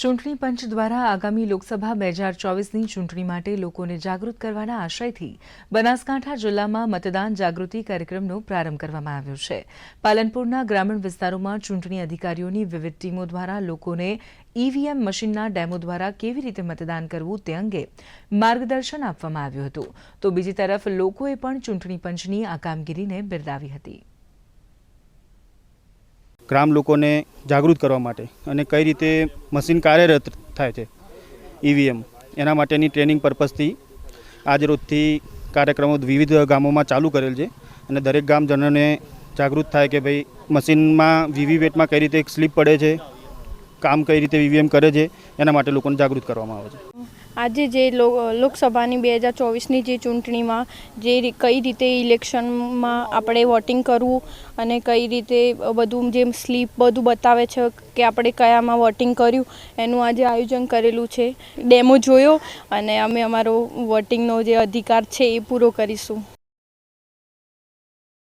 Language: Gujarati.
ચૂંટણી પંચ દ્વારા આગામી લોકસભા બે હજાર ચોવીસની ચૂંટણી માટે લોકોને જાગૃત કરવાના આશયથી બનાસકાંઠા જિલ્લામાં મતદાન જાગૃતિ કાર્યક્રમનો પ્રારંભ કરવામાં આવ્યો છે. પાલનપુરના ગ્રામીણ વિસ્તારોમાં ચૂંટણી અધિકારીઓની વિવિધ ટીમો દ્વારા લોકોને ઈવીએમ મશીનના ડેમો દ્વારા કેવી રીતે મતદાન કરવું તે અંગે માર્ગદર્શન આપવામાં આવ્યું હતું. તો બીજી તરફ લોકોએ પણ ચૂંટણી પંચની આ કામગીરીને બિરદાવી હતી. ગ્રામ લોકોને જાગૃત કરવા માટે અને કઈ રીતે મશીન કાર્યરત થાય છે ઈવીએમ એના માટેની ટ્રેનિંગ પર્પઝથી આજ રોજથી કાર્યક્રમો વિવિધ ગામોમાં ચાલુ કરેલ છે અને દરેક ગામજનોને જાગૃત થાય કે ભાઈ મશીનમાં વીવીપેટમાં કઈ રીતે સ્લીપ પડે છે કામ કઈ રીતે ઈવીએમ કરે છે, એના માટે લોકોને જાગૃત કરવામાં આવે છે. આજે જે લોકસભાની બે હજાર ચોવીસની જે ચૂંટણીમાં જે કઈ રીતે ઇલેક્શનમાં આપણે વોટિંગ કરવું અને કઈ રીતે બધું જે સ્લીપ બધું બતાવે છે કે આપણે કયામાં વોટિંગ કર્યું, એનું આજે આયોજન કરેલું છે. ડેમો જોયો અને અમે અમારો વોટિંગનો જે અધિકાર છે એ પૂરો કરીશું.